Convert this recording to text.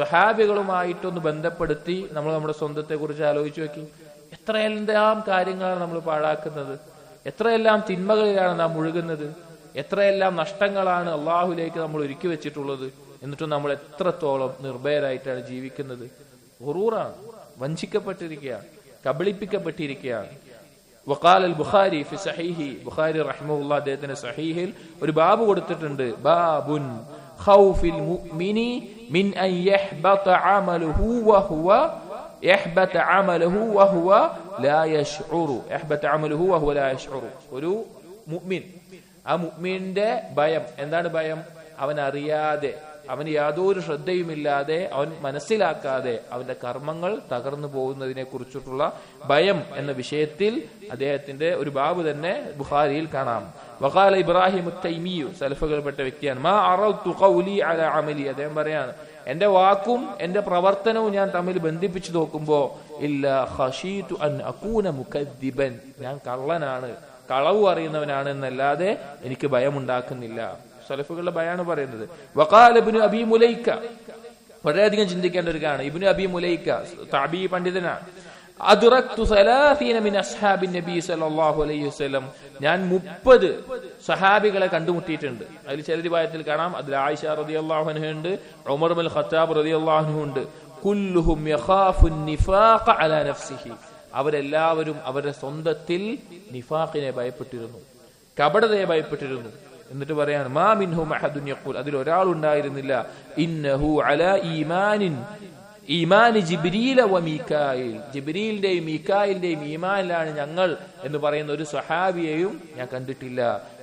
സ്വഹാബികളുമായിട്ടൊന്ന് ബന്ധപ്പെടുത്തി നമ്മൾ നമ്മുടെ സ്വന്തത്തെ കുറിച്ച് ആലോചിച്ച് നോക്കി. എത്രയെല്ലാം കാര്യങ്ങളാണ് നമ്മൾ പാഴാക്കുന്നത്? എത്രയെല്ലാം തിന്മകളിലാണ് നാം മുഴുകുന്നത്? എത്രയെല്ലാം നഷ്ടങ്ങളാണ് അള്ളാഹുലേക്ക് നമ്മൾ ഒരുക്കി വെച്ചിട്ടുള്ളത്? എന്നിട്ടും നമ്മൾ എത്രത്തോളം നിർഭയരായിട്ടാണ് ജീവിക്കുന്നത്? ഹുറൂറാണ് വഞ്ചിക്കപ്പെട്ടിരിക്കുകയാണ്. കബളിപ്പിക്കപ്പെട്ടിരിക്കുകയാണ്. വക്കാൽ അൽ ബുഖാരി ഫി സഹീഹി. ബുഖാരി റഹ്മുള്ള അദ്ദേഹത്തിന്റെ സഹീഹിൽ ഒരു ബാബ് കൊടുത്തിട്ടുണ്ട്. ബാബുൻ. ഖൗഫിൽ മുഅ്മിനി മിൻ അൻ യഹ്ബത അമലുഹു വഹുവ يحبط عمله وهو لا يشعر يحبط عمله وهو لا يشعر ഒരു മുഅ്മിൻ ആ മുഅ്മിന്റെ ഭയം എന്താണ് ഭയം അവൻ അറിയാതെ അവന് യാതൊരു ശ്രദ്ധയുമില്ലാതെ അവൻ മനസ്സിലാക്കാതെ അവന്റെ കർമ്മങ്ങൾ തകർന്നു പോകുന്നതിനെ കുറിച്ചിട്ടുള്ള ഭയം എന്ന വിഷയത്തിൽ അദ്ദേഹത്തിന്റെ ഒരു ബാബു തന്നെ ബുഖാരിയിൽ കാണാം വഖാല ഇബ്രാഹിം തൈമിയു സലഫുകൾപ്പെട്ട വ്യക്തിയാണ്. മാ അറൗതു ഖൗലി അല അമലി. അദ്ദേഹം പറയാണ് എന്റെ വാക്കും എന്റെ പ്രവർത്തനവും ഞാൻ തമ്മിൽ ബന്ധിപ്പിച്ചു നോക്കുമ്പോ ഇല്ല ഖശീതു അൻ അകൂന മുകദ്ദിബൻ ഞാൻ കള്ളനാണ് കളവ് അറിയുന്നവനാണ് എന്നല്ലാതെ എനിക്ക് ഭയമുണ്ടാക്കുന്നില്ല. സലഫുകളുടെ ഭയാണ് പറയുന്നത്. വഖാല ഇബ്നു അബി മുലൈക്ക. വളരെയധികം ചിന്തിക്കേണ്ട ഒരു കാരണം ഇബ്നു അബി മുലൈക്ക താബി പണ്ഡിതനാണ്. ഞാൻ മുപ്പത് സഹാബികളെ കണ്ടുമുട്ടിയിട്ടുണ്ട്. അതിൽ ചില രൂപത്തിൽ കാണാം. അതിൽ ആയിഷ റളിയല്ലാഹു അൻഹ ഉണ്ട്. ഉമർ അൽ ഖത്താബ് റളിയല്ലാഹു അൻഹു ഉണ്ട്. അവരെല്ലാവരും അവരുടെ സ്വന്തത്തിൽ നിഫാഖിനെ ഭയപ്പെട്ടിരുന്നു. കപടതയെ ഭയപ്പെട്ടിരുന്നു. എന്നിട്ട് പറയാണ് മാ മിൻഹു അതിൽ ഒരാൾ ഉണ്ടായിരുന്നില്ല ഇന്നഹു അലാ ഈമാനിൻ ഈമാന് ജിബ്രീല വ മീക്കായിൽ. ജിബ്രീലിന്റെയും മീക്കായിലിന്റെയും ഈമാനിലാണ് ഞങ്ങൾ എന്ന് പറയുന്ന ഒരു സഹാബിയെയും ഞാൻ കണ്ടിട്ടില്ല.